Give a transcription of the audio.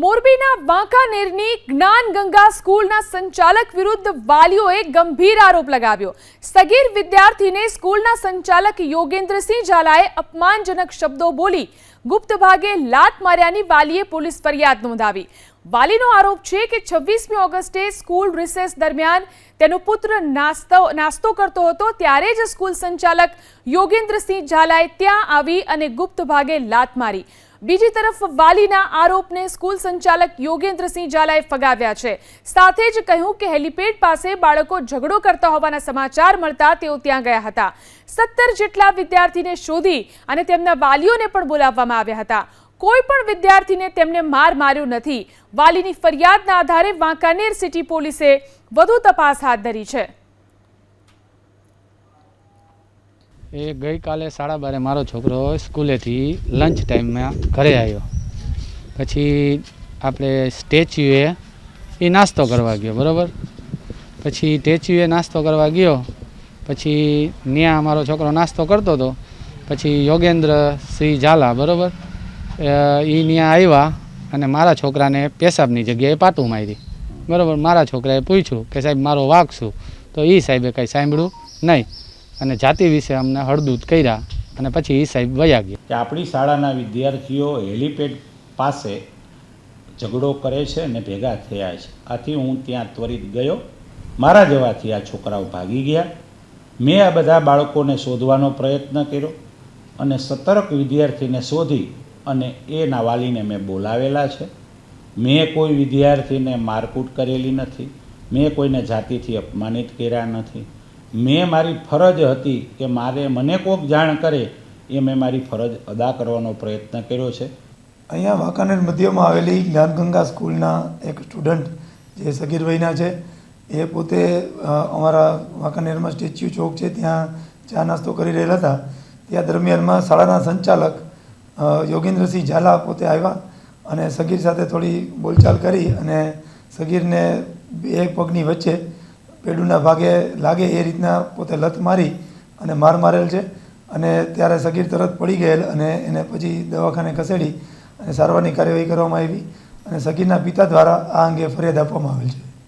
મોરબીના વાંકાનેરની જ્ઞાન ગંગા સ્કૂલના સંચાલક વિરુદ્ધ વાલીઓએ ગંભીર આરોપ લગાવ્યો. સગીર વિદ્યાર્થીને સ્કૂલના સંચાલક યોગેન્દ્રસિંહ ઝાલાએ અપમાનજનક શબ્દો બોલી ગુપ્ત ભાગે લાત માર્યાની વાલીએ પોલીસ ફરિયાદ નોંધાવી. વાલીનો આરોપ છે કે છવ્વીસમી ઓગસ્ટે સ્કૂલ રિસેસ દરમિયાન તેનો પુત્ર નાસ્તો નાસ્તો કરતો હતો ત્યારે જ સ્કૂલ સંચાલક યોગેન્દ્રસિંહ ઝાલાએ ત્યાં આવી અને ગુપ્ત ભાગે લાત મારી. બીજી તરફ વાલીના આરોપને સ્કૂલ સંચાલક યોગેન્દ્રસિંહ ઝાલાએ ફગાવ્યા છે. સાથે જ કહ્યું કે હેલીપેડ પાસે બાળકો ઝઘડો કરતા હોવાના સમાચાર મળતા તેઓ ત્યાં ગયા હતા. સત્તર જેટલા વિદ્યાર્થીને શોધી અને તેમના વાલીઓને પણ બોલાવવામાં આવ્યા હતા. કોઈ પણ વિદ્યાર્થીને તેમને માર માર્યો નથી. વાલીની ફરિયાદના આધારે વાંકાનેર સિટી પોલીસે વધુ તપાસ હાથ ધરી છે. એ ગઈકાલે સાડા બારે મારો છોકરો સ્કૂલેથી લંચ ટાઈમમાં ઘરે આવ્યો. પછી આપણે સ્ટેચ્યુએ એ નાસ્તો કરવા ગયો, બરાબર? પછી સ્ટેચ્યુએ નાસ્તો કરવા ગયો, પછી ત્યાં મારો છોકરો નાસ્તો કરતો હતો, પછી યોગેન્દ્ર શ્રી ઝાલા, બરાબર? એ ત્યાં આવ્યા અને મારા છોકરાને પેશાબની જગ્યાએ પાટું મારી. બરાબર? મારા છોકરાએ પૂછ્યું કે સાહેબ, મારો વાક શું? તો એ સાહેબે કંઈ સાંભળ્યું નહીં. અને જાતિ વિશે અમને હળદૂત કર્યા અને પછી એ સાહેબ વયા ગયા. કે આપણી શાળાના વિદ્યાર્થીઓ હેલીપેડ પાસે ઝઘડો કરે છે અને ભેગા થયા છે. આથી હું ત્યાં ત્વરિત ગયો. મારા જવાથી આ છોકરાઓ ભાગી ગયા. મેં આ બધા બાળકોને શોધવાનો પ્રયત્ન કર્યો અને સતર્ક વિદ્યાર્થીને શોધી અને એ વાલીને મેં બોલાવેલા છે. મેં કોઈ વિદ્યાર્થીને મારકૂટ કરેલી નથી. મેં કોઈને જાતિથી અપમાનિત કર્યા નથી. મેં મારી ફરજ હતી કે મારે મને કોક જાણ કરે એ મેં મારી ફરજ અદા કરવાનો પ્રયત્ન કર્યો છે. અહીંયા વાંકાનેર મધ્યમાં આવેલી જ્ઞાનગંગા સ્કૂલના એક સ્ટુડન્ટ જે સગીર વયના છે, એ પોતે અમારા વાંકાનેરમાં સ્ટેચ્યુ ચોક છે, ત્યાં ચા નાસ્તો કરી રહેલા હતા. ત્યાં દરમિયાનમાં શાળાના સંચાલક યોગેન્દ્રસિંહ ઝાલા પોતે આવ્યા અને સગીર સાથે થોડી બોલચાલ કરી અને સગીરને બે પગની વચ્ચે પેડુના ભાગે લાગે એ રીતના પોતે લત મારી અને માર મારેલ છે. અને ત્યારે સગીર તરત પડી ગયેલ અને એને પછી દવાખાને ખસેડી અને સારવારની કાર્યવાહી કરવામાં આવી અને સગીરના પિતા દ્વારા આ અંગે ફરિયાદ આપવામાં આવેલ છે.